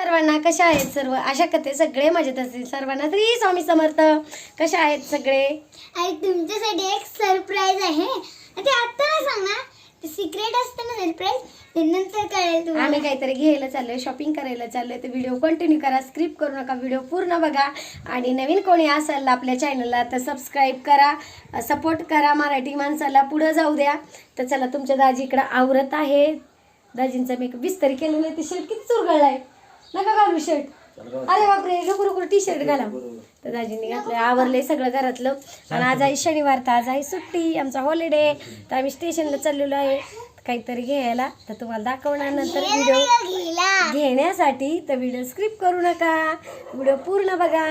सर्वांना कशा आहेत सर्व? आशा करते सगळे मजेत असतील. सर्वांना श्री स्वामी समर्थ. कशा आहेत सगळे? आणि तुमच्यासाठी एक सरप्राईज आहे. ते आता नाही सांगणार. ते सिक्रेट असतं ना सरप्राईज ते नंतर कळेल तुम्हाला. आम्ही काहीतरी घ्यायला चाललोय शॉपिंग करायला चाललोय. तर व्हिडिओ कंटिन्यू करा स्क्रिप्ट करू नका. व्हिडिओ पूर्ण बघा. आणि नवीन कोणी असेल आपल्या चॅनलला तर सबस्क्राईब करा. सपोर्ट करा मराठी माणसाला. पुढं जाऊ द्या. तर चला तुमच्या दाजी इकडं आवरत आहे. दाजींचा मी विस्तारी केलेलं आहे. ते शर्ट किती चुरगळलाय. नका घालू शर्ट अरे बापरे लवकर टी शर्ट घाला. तर दाजींनी घातलं आवरलंय सगळं घरातलं. आणि आज आहे शनिवार तर आज आहे सुट्टी आमचा हॉलिडे तर आम्ही स्टेशनला चाललेलो आहे. काहीतरी घ्यायला. तर तुम्हाला दाखवणार नंतर व्हिडिओ घेण्यासाठी तर व्हिडिओ स्क्रिप्ट करू नका. व्हिडिओ पूर्ण बघा.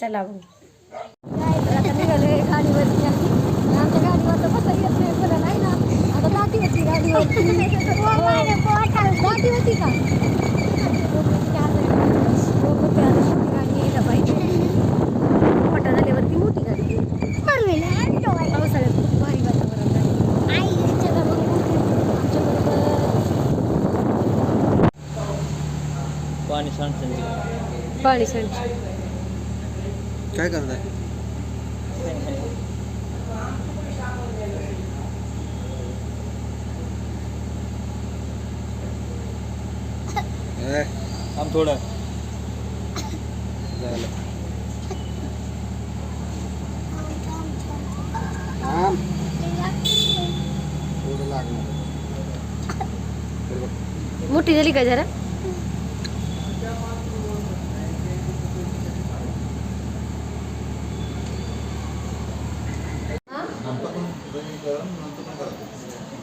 चला मग तर आता निघालोय गाडीवरती आम्ही. आणि आमच्या गाडीवर तर बसा येत नाही कोणाला नाही ना आता दाटी होती गाडीवरती दाटी होती का गाडी यायला पाहिजे मोठा झाल्यावरती मोठी गाडी पावसाळ्यात खूप भारी वातावरण आहे चला मग आमच्याबरोबर पाणी सांडची काय करताय ए, थांब थोडं झालं. थांब. थोडं लागणार. मोठी झाली का जरा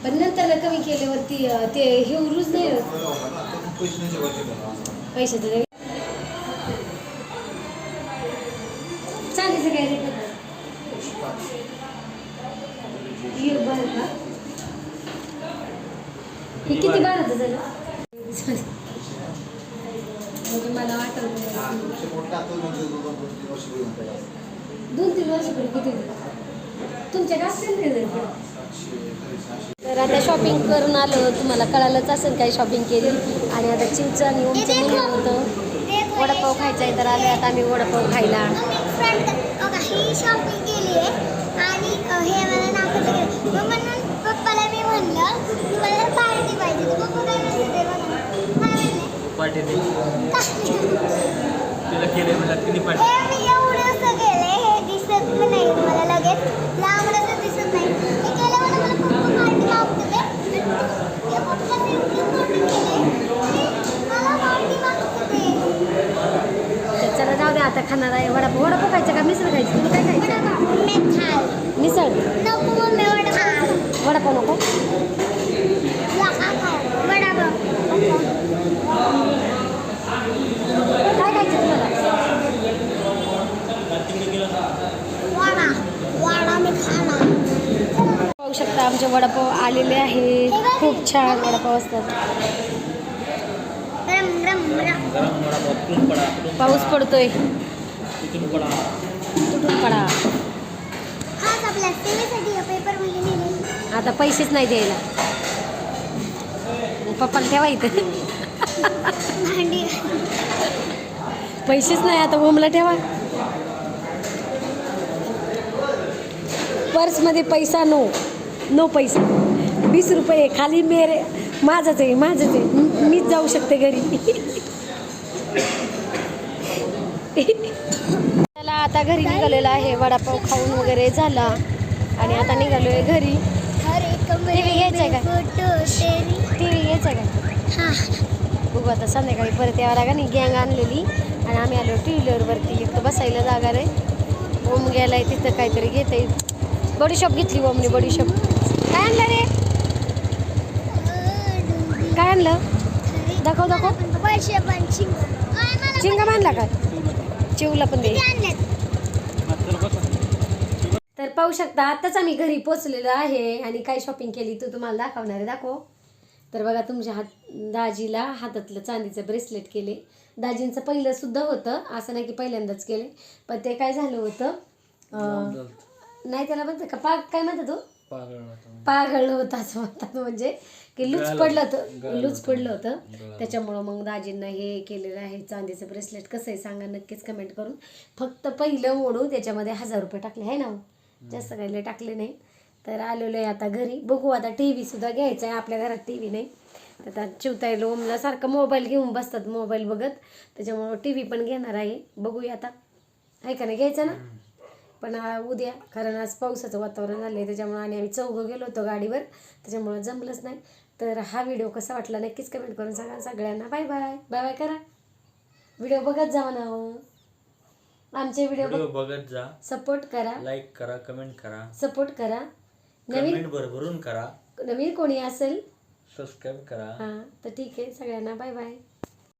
पण नंतर कमी केल्यावरती ते हे उरूच नाही पैशाचं नाही. चांदीचं काय रेट होतं? हे बरं का? हे किती बाराचं झालं म्हणजे मला वाटत दोन तीन वर्षापूर्वी किती होतं? तुमच्या गावात तर आता शॉपिंग करून आलो. तुम्हाला कळालंच असेल काही शॉपिंग केली. आणि आता चिंच आणि ओमचं निघालं होतं. वडापाव खायचा आहे तर आले आता आम्ही वडापाव खायला. ही शॉपिंग केली आहे. आणि अ, हे मला नाकाचं गेलं मग म्हणून पप्पाला मी म्हणलं की मला पार्टी पाहिजे. तर पप्पा काय म्हणले ते बघा काय म्हणले? पाठी दे काय? तिला केले म्हणलं किती पाठी हे मी एवढंसं केलंय हे दिसत पण नाही मला लगेच लांब असं दिसत नाही हे केल्यावर मला पप्पा पार्टी मागते ते हे पप्पाने इतकी मोठी केलंय की मला पार्टी मागते ते तर चला जाऊ दे आता खाणार आहे वडापाव खायचा का? मिसळ खायचं. तुला काय खायचं? मिसळ. वडापाव नको. वडापाव काय खायचं खाणार पाहू शकता आमचे वडापाव आलेले आहेत. खूप छान वडापाव असतात. पाऊस पडतोय. तुटून पडा तुटून पडा आता पैसेच नाही द्यायला. पप्पाला ठेवा इथं. भांडी. पैसेच नाही आता ओमला ठेवा. पर्समध्ये पैसा नो नो पैसा. वीस रुपये खाली मेरे माझंच आहे माझंच आहे. मीच जाऊ शकते घरी. आता घरी निघालेला आहे. वडापाव खाऊन वगैरे झाला. आणि आता निघालोय घरी. का? टी व्ही घ्यायचा का? हा. बघू आता संध्याकाळी परत यावं लागा नाही गँग आणलेली. आणि आम्ही आलो टू व्हीलरवरती एक तर बसायला जागा रे ओम गेलाय तिथं काहीतरी घेता येईल बडीशॉप घेतली ओमने बडीशॉप काय आणलं रे? काय आणलं? दाखव दाखव. चिंग आणला? का? चिवला पण दे. तर पाहू शकता आत्ताच आम्ही घरी पोचलेलो आहे आणि काय शॉपिंग केली तू तुम्हाला दाखवणार आहे दाखव तर बघा तुमच्या हात दाजीला हातातलं चांदीचं ब्रेसलेट केले दाजींचं पहिलं सुद्धा होतं असं नाही की पहिल्यांदाच केले पण ते काय झालं होतं अं, नाही त्याला म्हणतात का पाक काय म्हणतात तो पागळ होता असं म्हणतात म्हणजे की गळालं पडलं होतं. होतं. पडलं होतं. त्याच्यामुळं मग दाजींना हे केलेलं आहे चांदीचं ब्रेसलेट कसं आहे सांगा नक्कीच कमेंट करून फक्त पहिलं मोडू त्याच्यामध्ये हजार रुपये टाकले आहे ना? जास्त काही लय टाकले नाही. तर आलेलो आहे आता घरी. बघू आता टी व्ही सुद्धा घ्यायचा आहे आपल्या घरात टी व्ही नाही. तर आता चिवताईला ओमला सारखं मोबाईल घेऊन बसतात मोबाईल बघत. त्याच्यामुळं टी व्ही पण घेणार आहे. बघूया आता. आहे का नाही? घ्यायचं ना? पण उद्या कारण आज पावसाचं वातावरण झालं आहे त्याच्यामुळे आणि आम्ही चौघं गेलो होतो गाडीवर. त्याच्यामुळं जमलंच नाही. तर हा व्हिडिओ कसा वाटला नक्कीच कमेंट करून सांगा. सगळ्यांना बाय बाय बाय बाय करा. व्हिडिओ बघत जा ना आमचे व्हिडिओ बघत जा. सपोर्ट करा. लाईक करा कमेंट करा. सपोर्ट करा. नवीन कमेंट भरभरून करा. नवीन कोणी असेल? सबस्क्राईब करा. हां तर ठीक आहे. सगळ्यांना बाय बाय.